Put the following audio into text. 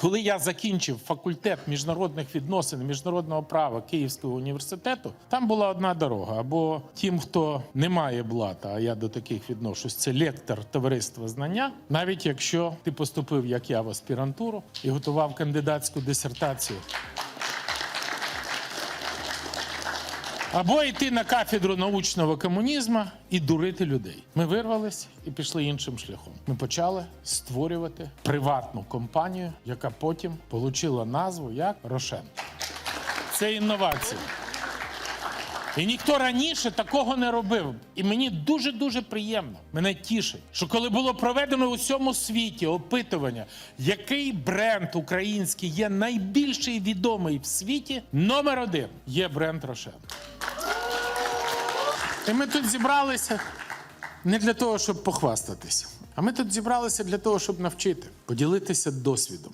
Коли я закінчив факультет міжнародних відносин міжнародного права Київського університету, там була одна дорога. Або тим, хто не має блата, а я до таких відношусь, це лектор товариства знання, навіть якщо ти поступив, як я, в аспірантуру і готував кандидатську дисертацію. Або йти на кафедру научного комунізму і дурити людей. Ми вирвались і пішли іншим шляхом. Ми почали створювати приватну компанію, яка потім отримала назву як Рошен. Це інновація. І ніхто раніше такого не робив. І мені дуже дуже приємно. Мене тішить, що коли було проведено у всьому світі опитування, який бренд український є найбільший відомий в світі, номер один є бренд Рошен. І ми тут зібралися не для того, щоб похвастатися, а ми тут зібралися для того, щоб навчити, поділитися досвідом.